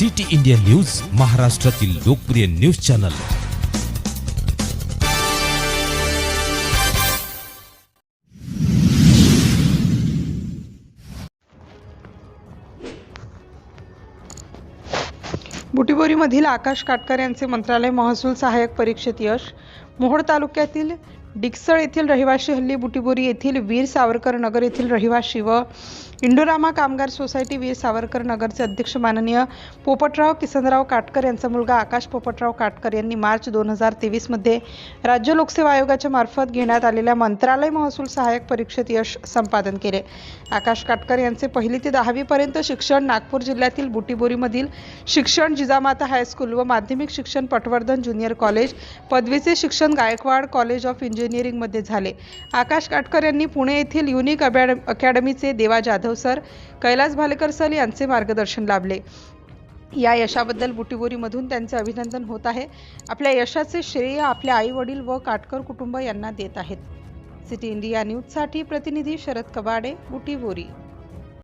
City India news महाराष्ट्रातील लोकप्रिय news channel. बुटीबोरीमधील आकाश काटकर यांचे मंत्रालय महसूल सहाय्यक परीक्षेत यश. मोहोळ तालुक्यातील डिक्सळ येथील रहिवाशी हल्ली बुटीबोरी येथील वीर सावरकर नगर येथील रहिवाशी व इंडोरामा कामगार सोसायटी वीर सावरकर नगरचे अध्यक्ष माननीय पोपटराव किसनराव काटकर यांचा मुलगा आकाश पोपटराव काटकर यांनी मार्च दोन हजार तेवीसमध्ये राज्य लोकसेवा आयोगाच्या मार्फत घेण्यात आलेल्या मंत्रालय महसूल सहाय्यक परीक्षेत यश संपादन केले. आकाश काटकर यांचे पहिली ते दहावीपर्यंत शिक्षण नागपूर जिल्ह्यातील बुटीबोरीमधील शिक्षण जिजामाता हायस्कूल व माध्यमिक शिक्षण पटवर्धन ज्युनियर कॉलेज पदवीचे शिक्षण गायकवाड कॉलेज ऑफ इंजिनिअरिंगमध्ये झाले. आकाश काटकर यांनी पुणे येथील युनिक अबॅड अकॅडमीचे देवा जाधव सर कैलास भालेकर सर यांचे मार्गदर्शन लाभले. या यशाबद्दल बुटीबोरीमधून त्यांचे अभिनंदन होत आहे. आपल्या यशाचे श्रेय आपल्या आई वडील व काटकर कुटुंब यांना देत आहेत. सिटी इंडिया न्यूजसाठी प्रतिनिधी शरद कबाडे बुटीबोरी.